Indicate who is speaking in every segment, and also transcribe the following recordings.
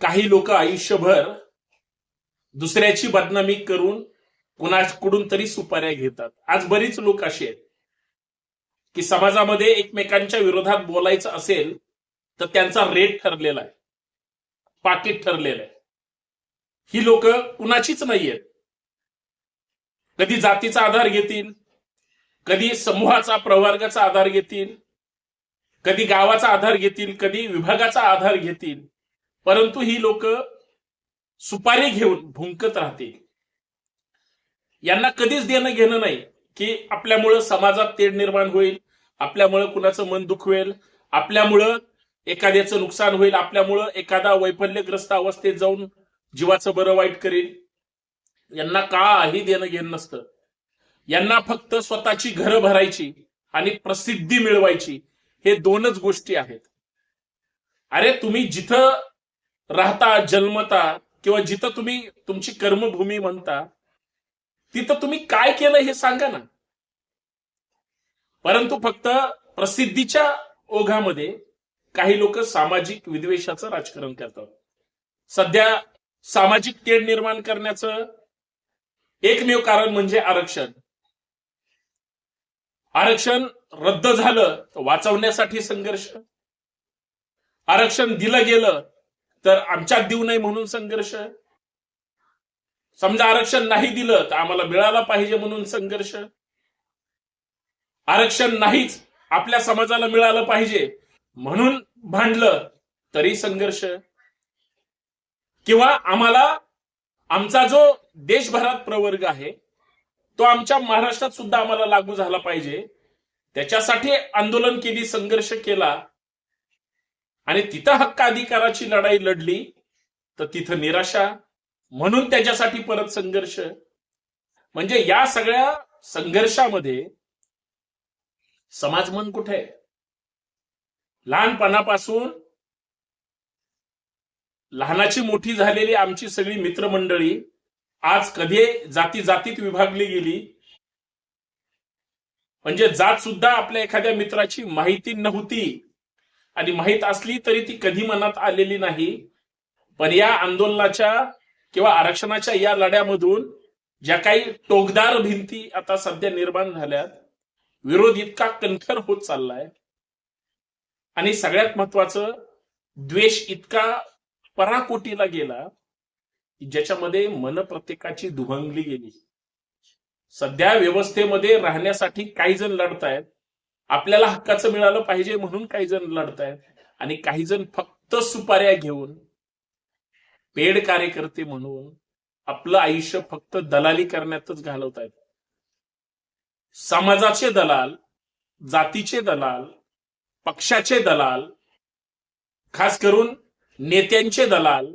Speaker 1: काही लोक आयुष्यभर दुसऱ्याची बदनामी करून कुणाकडून तरी सुपाऱ्या घेतात. आज बरीच लोक अशी आहेत की समाजामध्ये एकमेकांच्या विरोधात बोलायचं असेल तर त्यांचा रेट ठरलेला आहे. पाकिट ठरलेलं आहे. ही लोक कुणाचीच नाहीयेत. कधी जातीचा आधार घेतील कधी समूहाचा प्रवर्गाचा आधार घेतील कधी गावाचा आधार घेतील कधी विभागाचा आधार घेतील. परंतु ही लोक सुपारी घेऊन भुंकत राहतील. यांना कधीच देणं घेणं नाही की आपल्यामुळं समाजात तेढ निर्माण होईल आपल्यामुळं कुणाचं मन दुखवेल आपल्यामुळं एखाद्याचं नुकसान होईल आपल्यामुळं एखादा वैफल्यग्रस्त अवस्थेत जाऊन जीवाचं बरं वाईट करेल यांना काही देणं घेणं नसतं. यांना फक्त स्वतःची घरं भरायची आणि प्रसिद्धी मिळवायची हे दोनच गोष्टी आहेत. अरे तुम्ही जिथं राहता जन्मता किंवा जिथं तुम्ही तुमची कर्मभूमी म्हणता तिथं तुम्ही काय केलं हे सांगा ना. परंतु फक्त प्रसिद्धीच्या ओघामध्ये काही लोक सामाजिक विद्वेषाचं राजकारण करतात. सध्या सामाजिक तेढ निर्माण करण्याचं एकमेव कारण म्हणजे आरक्षण. आरक्षण रद्द झालं तर वाचवण्यासाठी संघर्ष. आरक्षण दिलं गेलं तर आमच्यात देऊ नये म्हणून संघर्ष? समजा आरक्षण नाही दिलं तर आम्हाला मिळाला पाहिजे म्हणून संघर्ष? आरक्षण नाहीच आपल्या समाजाला मिळालं पाहिजे म्हणून भांडलं तरी संघर्ष? किंवा आम्हाला आमचा जो देशभरात प्रवर्ग आहे तो आमच्या महाराष्ट्रात सुद्धा आम्हाला लागू झाला पाहिजे. त्याच्यासाठी आंदोलन केली संघर्ष केला आणि तिथं हक्क अधिकाराची लढाई लढली तर तिथं निराशा म्हणून त्याच्यासाठी परत संघर्ष. म्हणजे या सगळ्या संघर्षामध्ये समाज मन कुठे? आहे लहानपणापासून लहानाची मोठी झालेली आमची सगळी मित्रमंडळी आज कधी जाती जातीत विभागली गेली? म्हणजे जात सुद्धा आपल्या एखाद्या मित्राची माहिती नव्हती. आणि माहीत असली तरी ती कधी मनात आलेली नाही. पण या आंदोलनाच्या किंवा आरक्षणाच्या या लढ्यामधून ज्या काही टोकदार भिंती आता सध्या निर्माण झाल्यात विरोध इतका कणखर होत चाललाय. आणि सगळ्यात महत्वाचं द्वेष इतका पराकोटीला गेला ज्याच्यामध्ये मन प्रत्येकाची दुभंगली गेली. सध्या व्यवस्थेमध्ये राहण्यासाठी काही जण लढतायत. आपल्याला हक्काचं मिळालं पाहिजे म्हणून काही जण लढतायत. आणि काही जण फक्त सुपाऱ्या घेऊन पेड कार्यकर्ते म्हणून आपलं आयुष्य फक्त दलाली करण्यातच घालवतायत. समाजाचे दलाल जातीचे दलाल पक्षाचे दलाल खास करून नेत्यांचे दलाल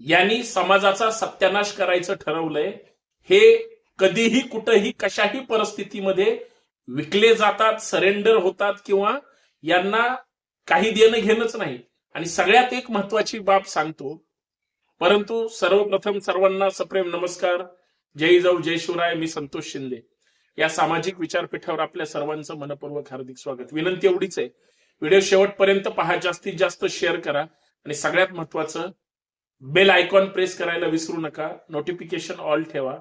Speaker 1: यांनी समाजाचा सत्यानाश करायचं ठरवलंय. हे कधीही कुठंही कशाही परिस्थितीमध्ये विकले जातात सरेंडर होतात किंवा यांना काही देणं घेणंच नाही. आणि सगळ्यात एक महत्वाची बाब सांगतो. परंतु सर्वप्रथम सर्वांना सप्रेम नमस्कार. जय जाऊ जय शिवराय मी संतोष शिंदे. या सामाजिक विचारपीठावर आपल्या सर्वांचं मनपूर्वक हार्दिक स्वागत. विनंती एवढीच आहे. व्हिडिओ शेवटपर्यंत पहा जास्तीत जास्त शेअर करा. आणि सगळ्यात महत्वाचं बेल आयकॉन प्रेस करायला विसरू नका. नोटिफिकेशन ऑल ठेवा.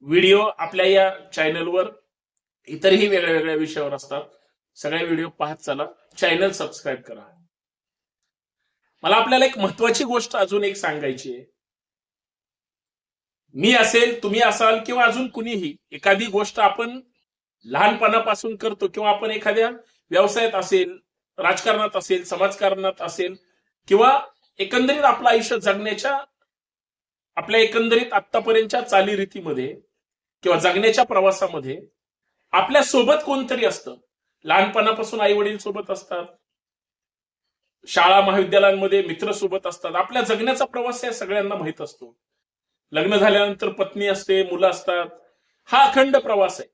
Speaker 1: व्हिडिओ आपल्या या चॅनलवर इतरही वेगळ्या वेगळ्या विषयावर असतात. सगळे व्हिडिओ पाहत चला. चॅनल सबस्क्राईब करा. मला आपल्याला एक महत्वाची गोष्ट अजून एक सांगायची आहे. मी असेल तुम्ही असाल किंवा अजून कुणीही एखादी गोष्ट आपण लहानपणापासून करतो किंवा आपण एखाद्या व्यवसायात असेल राजकारणात असेल समाजकारणात असेल किंवा एकंदरीत आपलं आयुष्य जगण्याच्या आपल्या एकंदरीत आतापर्यंतच्या चालीरीतीमध्ये किंवा जगण्याच्या प्रवासामध्ये आपल्यासोबत कोणतरी असतं. लहानपणापासून आई वडील सोबत असतात. शाळा महाविद्यालयांमध्ये मित्र सोबत असतात. आपल्या जगण्याचा प्रवास या सगळ्यांना माहीत असतो. लग्न झाल्यानंतर पत्नी असते मुलं असतात. हा अखंड प्रवास आहे.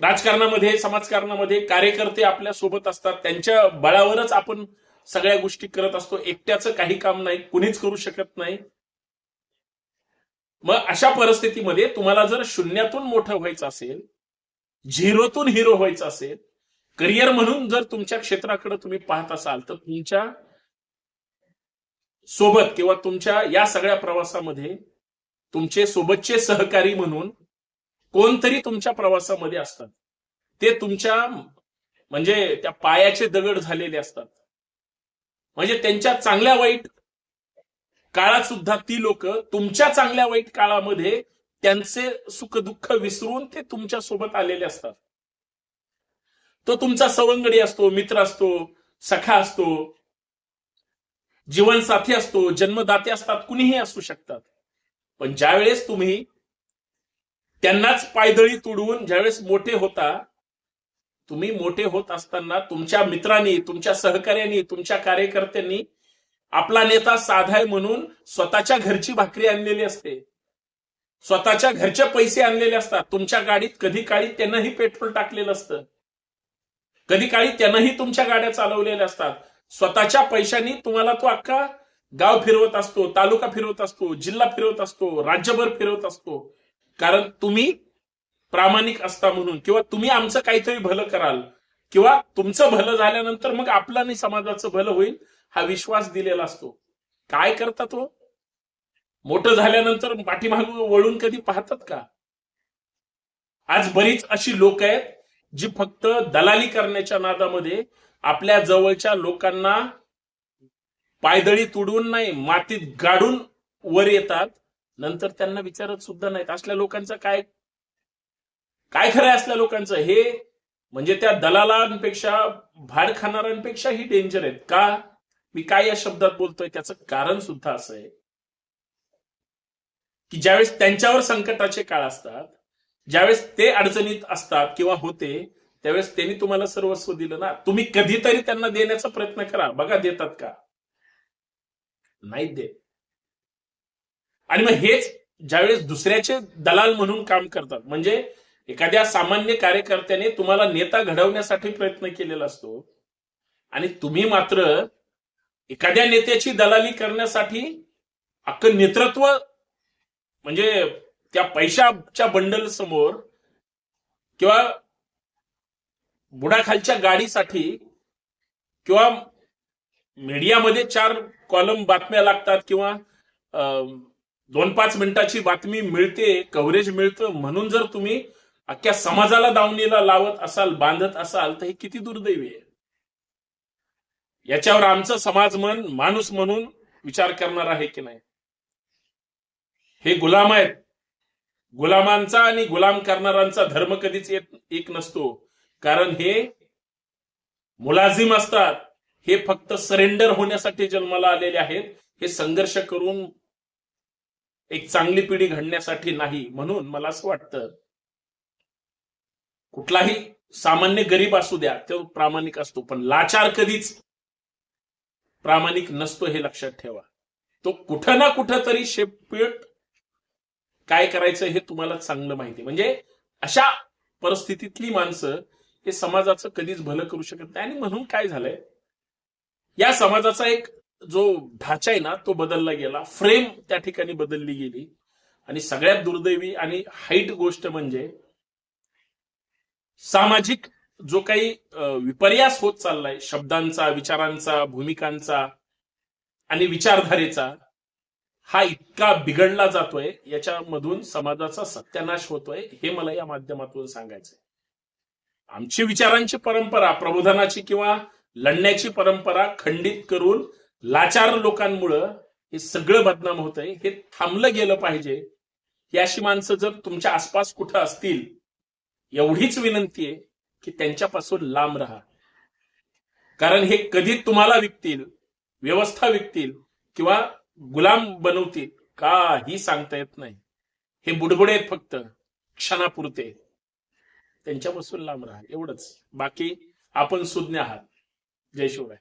Speaker 1: राजकारणामध्ये समाजकारणामध्ये कार्यकर्ते आपल्यासोबत असतात. त्यांच्या बळावरच आपण सगळ्या गोष्टी करत असतो. एकट्याचं काही काम नाही कुणीच करू शकत नाही. मग अशा परिस्थितीमध्ये तुम्हाला जर शून्यातून मोठं व्हायचं असेल झिरोतून हिरो व्हायचं असेल करिअर म्हणून जर तुमच्या क्षेत्राकडे तुम्ही पाहत असाल तर तुमच्यासोबत किंवा तुमच्या या सगळ्या प्रवासामध्ये तुमचे सोबतचे सहकारी म्हणून कोणतरी तुमच्या प्रवासामध्ये असतात. ते तुमच्या म्हणजे त्या पायाचे दगड झालेले असतात. म्हणजे त्यांच्या चांगल्या वाईट काळात सुद्धा ती लोक तुमच्या चांगल्या वाईट काळामध्ये त्यांचे सुखदुःख विसरून ते तुमच्यासोबत आलेले असतात. तो तुमचा सवंगडी असतो मित्र असतो सखा असतो जीवनसाथी असतो जन्मदाते असतात कुणीही असू शकतात. पण ज्यावेळेस तुम्ही त्यांनाच पायदळी तुडवून ज्यावेळेस मोठे होता तुम्ही मोठे होत असताना तुमच्या मित्रांनी तुमच्या सहकार्यांनी तुमच्या कार्यकर्त्यांनी आपला नेता साधाय म्हणून स्वतःच्या घरची भाकरी आणलेली असते. स्वतःच्या घरचे पैसे आणलेले असतात. तुमच्या गाडीत कधी काळी त्यांनाही पेट्रोल टाकलेलं असतं. कधी काळी त्यांनाही तुमच्या गाड्या चालवलेल्या असतात. स्वतःच्या पैशांनी तुम्हाला तो अख्खा गाव फिरवत असतो तालुका फिरवत असतो जिल्हा फिरवत असतो राज्यभर फिरवत असतो. कारण तुम्ही प्रामाणिक असता म्हणून किंवा तुम्ही आमचं काहीतरी भलं कराल किंवा तुमचं भलं झाल्यानंतर मग आपलं आणि समाजाचं भलं होईल हा विश्वास दिलेला असतो. काय करता तो? मोठं झाल्यानंतर पाठीमाग वळून कधी पाहतात का? आज बरीच अशी लोक आहेत जी फक्त दलाली करण्याच्या नादामध्ये आपल्या जवळच्या लोकांना पायदळी तुडवून नाही मातीत गाडून वर येतात. नंतर त्यांना विचारत सुद्धा नाहीत. असल्या लोकांचं काय? काय खरं असल्या लोकांचं? हे म्हणजे त्या दलालांपेक्षा भाड खाणाऱ्यांपेक्षाही डेंजर आहेत. का? मी काय या शब्दात बोलतोय? त्याचं कारण सुद्धा असं आहे. की ज्यावेळेस त्यांच्यावर संकटाचे काळ असतात ज्यावेळेस ते अडचणीत असतात किंवा होते त्यावेळेस त्यांनी तुम्हाला सर्वस्व दिलं ना. तुम्ही कधीतरी त्यांना देण्याचा प्रयत्न करा. बघा देतात का? नाही देत. आणि मग हेच ज्यावेळेस दुसऱ्याचे दलाल म्हणून काम करतात. म्हणजे एखाद्या सामान्य कार्यकर्त्याने तुम्हाला नेता घडवण्यासाठी प्रयत्न केलेला असतो. आणि तुम्ही मात्र एखाद्या नेत्याची दलाली करण्यासाठी अख्खं नेतृत्व म्हणजे त्या पैशाच्या बंडल समोर किंवा बुडाखालच्या गाडीसाठी किंवा मीडियामध्ये चार कॉलम बातम्या लागतात किंवा अं, दोन पाच मिनिटाची बातमी मिळते कव्हरेज मिळतं म्हणून जर तुम्ही अख्ख्या समाजाला दावणीला लावत असाल बांधत असाल तर हे किती दुर्दैवी आहे? याच्यावर आमचं समाज मन माणूस म्हणून विचार करणार आहे की नाही? हे गुलाम आहेत. गुलामांचा आणि गुलाम करणाऱ्यांचा धर्म कधीच येत एक नसतो. कारण हे मुलाजिम असतात. हे फक्त सरेंडर होण्यासाठी जन्माला आलेले आहेत. हे संघर्ष करून एक चांगली पिढी घडण्यासाठी नाही. म्हणून मला असं वाटतं कुठलाही सामान्य गरीब असू द्या तो प्रामाणिक असतो. पण लाचार कधीच प्रामाणिक नसतो हे लक्षात ठेवा. तो कुठं ना कुठं तरी शेपट काय करायचं हे तुम्हाला चांगलं माहिती म्हणजे अशा परिस्थितीतली माणसं हे समाजाचं कधीच भलं करू शकत नाही. आणि म्हणून काय झालंय? या समाजाचा एक जो ढाचा आहे ना तो बदलला गेला. फ्रेम त्या ठिकाणी बदलली गेली. आणि सगळ्यात दुर्दैवी आणि हाईट गोष्ट म्हणजे सामाजिक जो काही विपर्यास होत चाललाय शब्दांचा विचारांचा भूमिकांचा आणि विचारधारेचा हा इतका बिघडला जातोय याच्यामधून समाजाचा सत्यानाश होतोय हे मला या माध्यमातून सांगायचंय. आमची विचारांची परंपरा प्रबोधनाची किंवा लढण्याची परंपरा खंडित करून लाचार लोकांमुळं हे सगळं बदनाम होतंय हे थांबलं गेलं पाहिजे. ही अशी माणसं जर तुमच्या आसपास कुठं असतील एवढीच विनंती आहे की त्यांच्यापासून लांब राहा. कारण हे कधी तुम्हाला विकतील व्यवस्था विकतील किंवा गुलाम बनवतील का ही सांगता येत नाही. हे बुडबुडे आहेत फक्त क्षणापुरते. त्यांच्यापासून लांब राहा एवढंच. बाकी आपण सुज्ञ आहात. जय शिवराय.